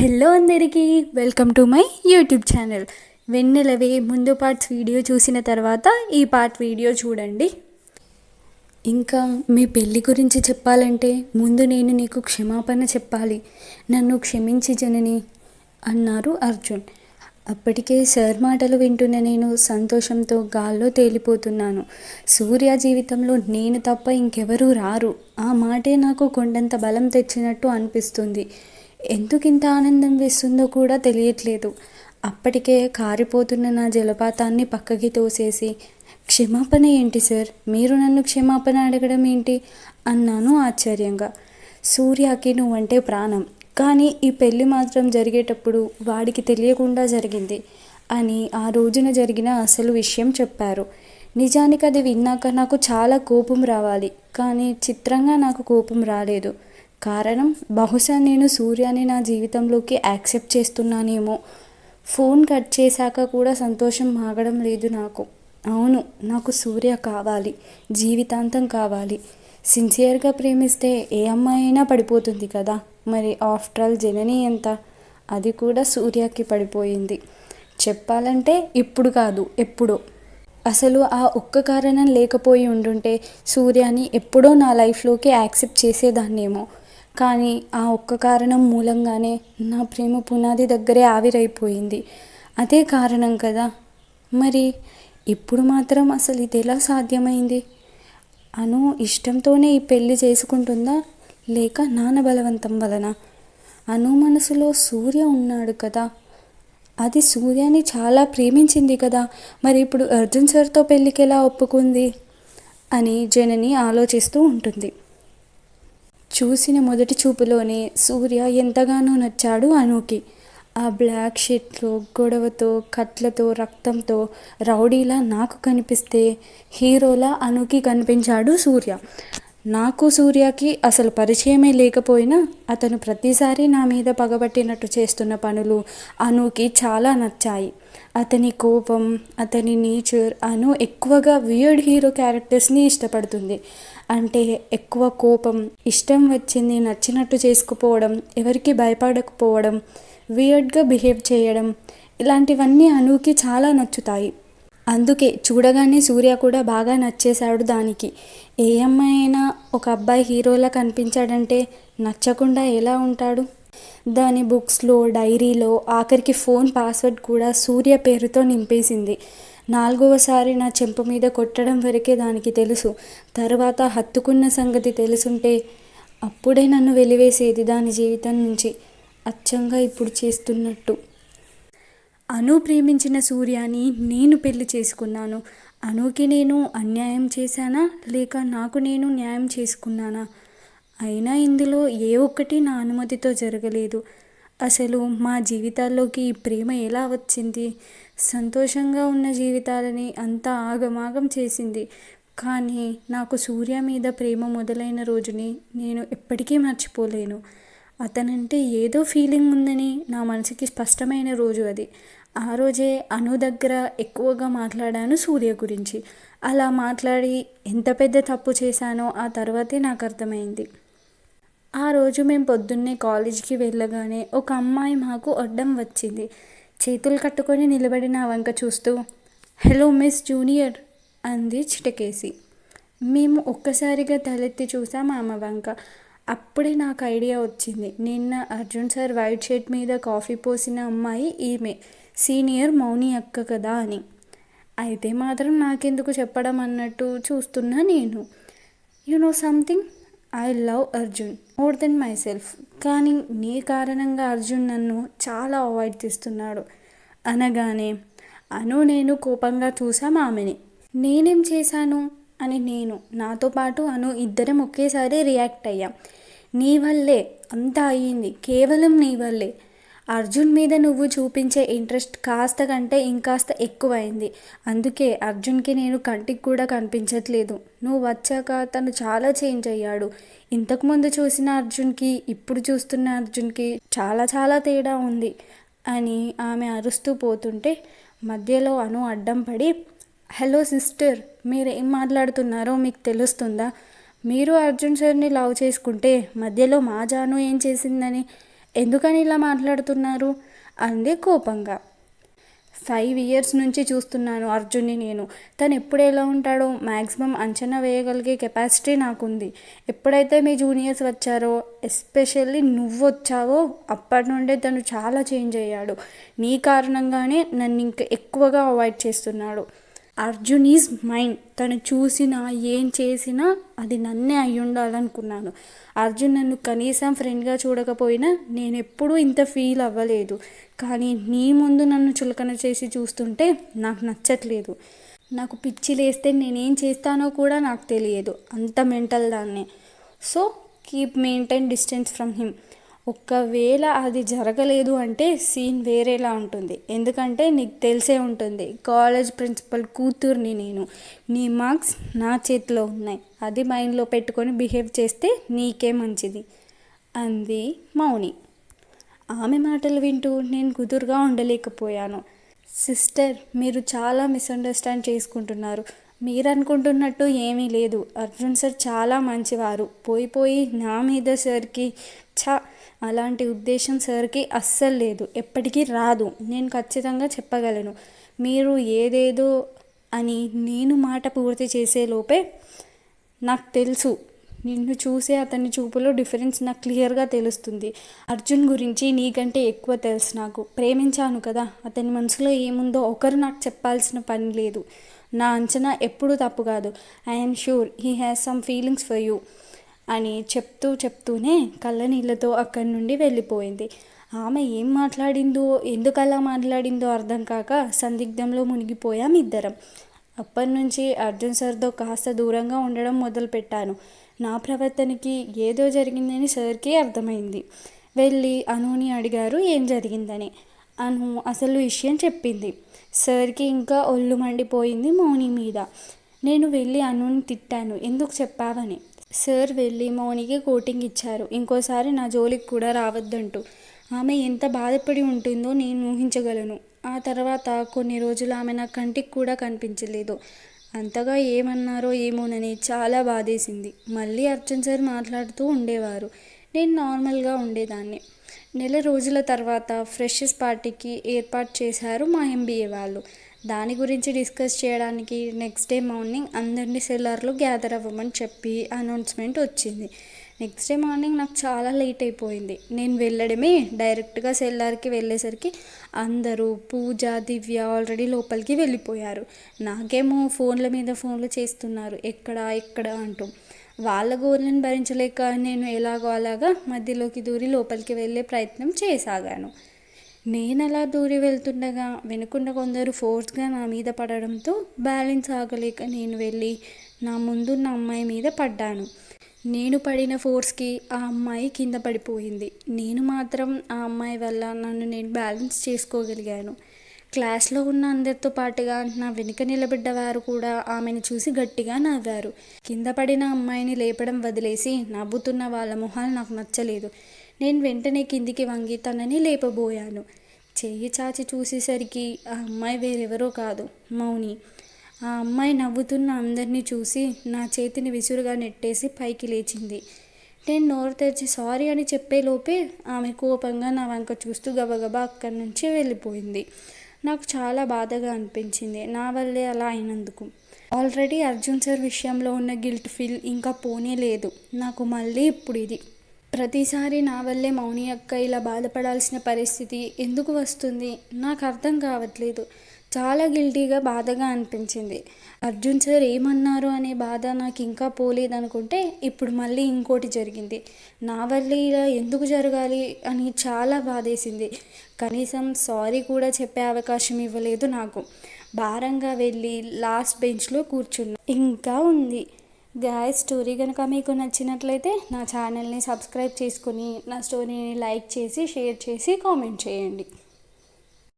Hello అందరికీ welcome to my YouTube channel. వెన్నెలవే ముందు పార్ట్స్ వీడియో చూసిన తర్వాత ఈ పార్ట్ వీడియో చూడండి. ఇంకా మీ పెళ్ళి గురించి చెప్పాలంటే ముందు నేను నీకు క్షమాపణ చెప్పాలి. నన్ను క్షమించి జనని అన్నారు అర్జున్. అప్పటికే సార్ మాటలు వింటున్న నేను సంతోషంతో గాల్లో తేలిపోతున్నాను. సూర్య జీవితంలో నేను తప్ప ఇంకెవరూ రారు. ఆ మాటే నాకు కొండంత బలం తెచ్చినట్టు అనిపిస్తుంది. ఎందుకు ఇంత ఆనందం వేస్తుందో కూడా తెలియట్లేదు. అప్పటికే కారిపోతున్న నా జలపాతాన్ని పక్కకి తోసేసి క్షమాపణ ఏంటి సార్? మీరు నన్ను క్షమాపణ అడగడం ఏంటి? అన్నాను ఆశ్చర్యంగా. సూర్యకి నువ్వంటే ప్రాణం కానీ ఈ పెళ్ళి మాత్రం జరిగేటప్పుడు వాడికి తెలియకుండా జరిగింది అని ఆ రోజున జరిగిన అసలు విషయం చెప్పారు. నిజానికి అది విన్నాక నాకు చాలా కోపం రావాలి కానీ చిత్రంగా నాకు కోపం రాలేదు. కారణం బహుశా నేను సూర్యాని నా జీవితంలోకి యాక్సెప్ట్ చేస్తున్నానేమో. ఫోన్ కట్ చేశాక కూడా సంతోషం ఆగడం లేదు నాకు. అవును నాకు సూర్య కావాలి జీవితాంతం కావాలి. సిన్సియర్గా ప్రేమిస్తే ఏ అమ్మాయి అయినా పడిపోతుంది కదా. మరి ఆఫ్టర్ ఆల్ జనని ఎంత? అది కూడా సూర్యకి పడిపోయింది. చెప్పాలంటే ఇప్పుడు కాదు ఎప్పుడో. అసలు ఆ ఒక్క కారణం లేకపోయి ఉండుంటే సూర్యాని ఎప్పుడో నా లైఫ్లోకి యాక్సెప్ట్ చేసేదాన్నేమో. కానీ ఆ ఒక్క కారణం మూలంగానే నా ప్రేమ పునాది దగ్గరే ఆవిరైపోయింది. అదే కారణం కదా. మరి ఇప్పుడు మాత్రం అసలు ఇది ఎలా సాధ్యమైంది? అను ఇష్టంతోనే ఈ పెళ్ళి చేసుకుంటుందా? లేక నాన్న బలవంతం వలన? అను మనసులో సూర్య ఉన్నాడు కదా. అది సూర్యని చాలా ప్రేమించింది కదా. మరి ఇప్పుడు అర్జున్ సార్తో పెళ్ళికి ఎలా ఒప్పుకుంది? అని జనని ఆలోచిస్తూ ఉంటుంది. చూసిన మొదటి చూపులోనే సూర్య ఎంతగానో నచ్చాడు అనుకి. ఆ బ్లాక్ షీట్లో గొడవతో కట్లతో రక్తంతో రౌడీలా నాకు కనిపిస్తే హీరోలా అనుకి కనిపించాడు సూర్య. నాకు సూర్యకి అసలు పరిచయమే లేకపోయినా అతను ప్రతిసారి నా మీద పగబట్టినట్టు చేస్తున్న పనులు అనుకి చాలా నచ్చాయి. అతని కోపం అతని నేచర్ అను ఎక్కువగా వియర్డ్ హీరో క్యారెక్టర్స్ని ఇష్టపడుతుంది. అంటే ఎక్కువ కోపం ఇష్టం వచ్చింది నచ్చినట్టు చేసుకుపోవడం ఎవరికి భయపడకపోవడం వియర్డ్గా బిహేవ్ చేయడం ఇలాంటివన్నీ అనుకి చాలా నచ్చుతాయి. అందుకే చూడగానే సూర్య కూడా బాగా నచ్చేశాడు దానికి. ఏ అమ్మాయి అయినా ఒక అబ్బాయి హీరోలా కనిపించాడంటే నచ్చకుండా ఎలా ఉంటాడు? దాని బుక్స్లో డైరీలో ఆఖరికి ఫోన్ పాస్వర్డ్ కూడా సూర్య పేరుతో నింపేసింది. నాలుగవసారి నా చెంప మీద కొట్టడం వరకే దానికి తెలుసు. తర్వాత హత్తుకున్న సంగతి తెలుసుంటే అప్పుడే నన్ను వెలివేసేది దాని జీవితం నుంచి. అచ్చంగా ఇప్పుడు చేస్తున్నట్టు. అను ప్రేమించిన సూర్యాని నేను పెళ్ళి చేసుకున్నాను. అనుకి నేను అన్యాయం చేశానా? లేక నాకు నేను న్యాయం చేసుకున్నానా? అయినా ఇందులో ఏ ఒక్కటి నా అనుమతితో జరగలేదు. అసలు మా జీవితాల్లోకి ఈ ప్రేమ ఎలా వచ్చింది? సంతోషంగా ఉన్న జీవితాలని అంతా ఆగమాగం చేసింది. కానీ నాకు సూర్య మీద ప్రేమ మొదలైన రోజుని నేను ఎప్పటికీ మర్చిపోలేను. అతనంటే ఏదో ఫీలింగ్ ఉందని నా మనసుకి స్పష్టమైన రోజు అది. ఆ రోజే అను దగ్గర ఎక్కువగా మాట్లాడాను సూర్య గురించి. అలా మాట్లాడి ఎంత పెద్ద తప్పు చేశానో ఆ తర్వాతే నాకు అర్థమైంది. ఆ రోజు మేము పొద్దున్నే కాలేజీకి వెళ్ళగానే ఒక అమ్మాయి మాకు అడ్డం వచ్చింది. చేతులు కట్టుకొని నిలబడిన వంక చూస్తూ హలో మిస్ జూనియర్ అంది చిటకేసి. మేము ఒక్కసారిగా తలెత్తి చూసాం ఆమె వంక. అప్పుడే నాకు ఐడియా వచ్చింది. నిన్న అర్జున్ సార్ వైట్ షర్ట్ మీద కాఫీ పోసిన అమ్మాయి ఈమె. సీనియర్ మౌని అక్క కదా అని. అయితే మాత్రం నాకెందుకు చెప్పడం అన్నట్టు చూస్తున్నా నేను. You know something? I love Arjun more than myself కానీ నీ కారణంగా అర్జున్ నన్ను చాలా అవాయిడ్ చేస్తున్నాడు. అనగానే అను నేను కోపంగా చూసాం ఆమెని. నేనేం చేశాను? అని నేను నాతో పాటు అను ఇద్దరం ఒకేసారి రియాక్ట్ అయ్యాం. నీ వల్లే అంతా అయ్యింది. కేవలం నీ వల్లే. అర్జున్ మీద నువ్వు చూపించే ఇంట్రెస్ట్ కాస్త కంటే ఇంకాస్త ఎక్కువైంది. అందుకే అర్జున్కి నేను కంటికి కూడా కనిపించట్లేదు. నువ్వు వచ్చాక తను చాలా చేంజ్ అయ్యాడు. ఇంతకుముందు చూసిన అర్జున్కి ఇప్పుడు చూస్తున్న అర్జున్కి చాలా చాలా తేడా ఉంది అని ఆమె అరుస్తూ పోతుంటే మధ్యలో అను అడ్డం పడి హలో సిస్టర్ మీరు ఏం మాట్లాడుతున్నారో మీకు తెలుస్తుందా? మీరు అర్జున్ సార్ని లవ్ చేసుకుంటే మధ్యలో మా జాను ఏం చేసిందని ఎందుకని ఇలా మాట్లాడుతున్నారు? అంది కోపంగా. ఫైవ్ ఇయర్స్ నుంచి చూస్తున్నాను అర్జున్ని నేను. తను ఎప్పుడు ఎలా ఉంటాడో మ్యాక్సిమం అంచనా వేయగలిగే కెపాసిటీ నాకుంది. ఎప్పుడైతే మీ జూనియర్స్ వచ్చారో ఎస్పెషల్లీ నువ్వు వచ్చావో అప్పటి నుండే తను చాలా చేంజ్ అయ్యాడు. నీ కారణంగానే నన్ను ఇంకా ఎక్కువగా అవాయిడ్ చేస్తున్నాడు. అర్జున్ ఈజ్ మైండ్ తను చూసినా ఏం చేసినా అది నన్నే అయి ఉండాలనుకున్నాను అర్జున్ నన్ను కనీసం ఫ్రెండ్గా చూడకపోయినా నేను ఎప్పుడూ ఇంత ఫీల్ అవ్వలేదు. కానీ నీ ముందు నన్ను చులకన చేసి చూస్తుంటే నాకు నచ్చట్లేదు. నాకు పిచ్చి లేస్తే నేనేం చేస్తానో కూడా నాకు తెలియదు. అంత మెంటల్ దాన్నే. So keep maintain distance from him ఒక్కవేళ అది జరగలేదు అంటే సీన్ వేరేలా ఉంటుంది. ఎందుకంటే నీకు తెలిసే ఉంటుంది. కాలేజ్ ప్రిన్సిపల్ కూతుర్ని నేను. నీ మార్క్స్ నా చేతిలో ఉన్నాయి. అది మైండ్లో పెట్టుకొని బిహేవ్ చేస్తే నీకే మంచిది. అంది మౌని. ఆమె మాటలు వింటూ నేను కుదురుగా ఉండలేకపోయాను. సిస్టర్ మీరు చాలా మిస్అండర్స్టాండ్ చేసుకుంటున్నారు. మీరు అనుకుంటున్నట్టు ఏమీ లేదు. అర్జున్ సార్ చాలా మంచివారు. పోయి పోయి నా మీద సార్కి చా అలాంటి ఉద్దేశం సార్కి అస్సలు లేదు. ఎప్పటికీ రాదు. నేను ఖచ్చితంగా చెప్పగలను. మీరు ఏదేదో అని నేను మాట పూర్తి చేసేలోపే నాకు తెలుసు. నిన్ను చూసే అతని చూపులో డిఫరెన్స్ నాకు క్లియర్గా తెలుస్తుంది. అర్జున్ గురించి నీకంటే ఎక్కువ తెలుసు నాకు. ప్రేమించాను కదా. అతని మనసులో ఏముందో ఒకరు నాకు చెప్పాల్సిన పని లేదు. నా అంచనా ఎప్పుడూ తప్పు కాదు. I'm sure he has some feelings for you అని చెప్తూ చెప్తూనే కళ్ళ నీళ్ళతో అక్కడి నుండి వెళ్ళిపోయింది. ఆమె ఏం మాట్లాడిందో ఎందుకు అలా మాట్లాడిందో అర్థం కాక సందిగ్ధంలో మునిగిపోయాం ఇద్దరం. అప్పటి నుంచి అర్జున్ సార్తో కాస్త దూరంగా ఉండడం మొదలుపెట్టాను. నా ప్రవర్తనకి ఏదో జరిగిందని సార్కి అర్థమైంది. వెళ్ళి అనుని అడిగారు ఏం జరిగిందని. అను అసలు విషయం చెప్పింది. సార్కి ఇంకా ఒళ్ళు మండిపోయింది మౌని మీద. నేను వెళ్ళి అనుని తిట్టాను. ఎందుకు చెప్పావని. సార్ వెళ్ళి మౌనికి కోటింగ్ ఇచ్చారు. ఇంకోసారి నా జోలికి కూడా రావద్దంటూ. ఆమె ఎంత బాధపడి ఉంటుందో నేను ఊహించగలను. ఆ తర్వాత కొన్ని రోజులు ఆమె నా కంటికి కూడా కనిపించలేదు. అంతగా ఏమన్నారో ఏమోనని చాలా బాధేసింది. మళ్ళీ అర్జున్ సార్ మాట్లాడుతూ ఉండేవారు. నేను నార్మల్గా ఉండేదాన్ని. నెల రోజుల తర్వాత ఫ్రెషర్స్ పార్టీకి ఏర్పాటు చేశారు మా ఎంబీఏ వాళ్ళు. దాని గురించి డిస్కస్ చేయడానికి నెక్స్ట్ డే మార్నింగ్ అందరినీ సెల్లార్లో గ్యాదర్ అవ్వమని చెప్పి అనౌన్స్మెంట్ వచ్చింది. నెక్స్ట్ డే మార్నింగ్ నాకు చాలా లేట్ అయిపోయింది. నేను వెళ్ళడమే డైరెక్ట్గా సెల్లార్కి వెళ్ళేసరికి అందరూ పూజ దివ్య ఆల్రెడీ లోపలికి వెళ్ళిపోయారు. నాకేమో ఫోన్ల మీద ఫోన్లు చేస్తున్నారు. ఎక్కడ ఎక్కడ అంటూ. వాళ్ళ గోర్లను భరించలేక నేను ఎలాగో అలాగా మధ్యలోకి దూరి లోపలికి వెళ్ళే ప్రయత్నం చేసాగాను. నేను అలా దూరి వెళ్తుండగా వెనుకున్న కొందరు ఫోర్స్గా నా మీద పడడంతో బ్యాలెన్స్ ఆగలేక నేను వెళ్ళి నా ముందున్న అమ్మాయి మీద పడ్డాను. నేను పడిన ఫోర్స్కి ఆ అమ్మాయి కింద పడిపోయింది. నేను మాత్రం ఆ అమ్మాయి వల్ల నన్ను నేను బ్యాలెన్స్ చేసుకోగలిగాను. క్లాస్లో ఉన్న అందరితో పాటుగా నా వెనుక నిలబడ్డవారు కూడా ఆమెను చూసి గట్టిగా నవ్వారు. కింద పడిన అమ్మాయిని లేపడం వదిలేసి నవ్వుతున్న వాళ్ళ మొహాలు నాకు నచ్చలేదు. నేను వెంటనే కిందికి వంగి తనని లేపబోయాను. చెయ్యి చాచి చూసేసరికి ఆ అమ్మాయి వేరెవరో కాదు మౌని. ఆ అమ్మాయి నవ్వుతున్న అందరినీ చూసి నా చేతిని విసురుగా నెట్టేసి పైకి లేచింది. నేను నోరు తెరిచి సారీ అని చెప్పేలోపే ఆమె కోపంగా నా వంక చూస్తూ గబగబా అక్కడి నుంచి వెళ్ళిపోయింది. నాకు చాలా బాధగా అనిపించింది నా వల్లే అలా అయినందుకు. ఆల్రెడీ అర్జున్ సార్ విషయంలో ఉన్న గిల్ట్ ఫీల్ ఇంకా పోనే లేదు నాకు మళ్ళీ ఇప్పుడు ఇది. ప్రతిసారి నా వల్లే మౌని అక్క ఇలా బాధపడాల్సిన పరిస్థితి ఎందుకు వస్తుంది? నాకు అర్థం కావట్లేదు. చాలా గిల్టీగా బాధగా అనిపించింది. అర్జున్ సార్ ఏమన్నారు అనే బాధ నాకు ఇంకా పోలేదనుకుంటే ఇప్పుడు మళ్ళీ ఇంకోటి జరిగింది. నా వల్లే ఇలా ఎందుకు జరగాలి అని చాలా బాధేసింది. కనీసం సారీ కూడా చెప్పే అవకాశం ఇవ్వలేదు నాకు. భారంగా వెళ్ళి లాస్ట్ బెంచ్లో కూర్చున్నా. ఇంకా ఉంది. గాయ స్టోరీ కనుక మీకు నచ్చినట్లయితే నా ఛానల్ని సబ్స్క్రైబ్ చేసుకుని నా స్టోరీని లైక్ చేసి షేర్ చేసి కామెంట్ చేయండి.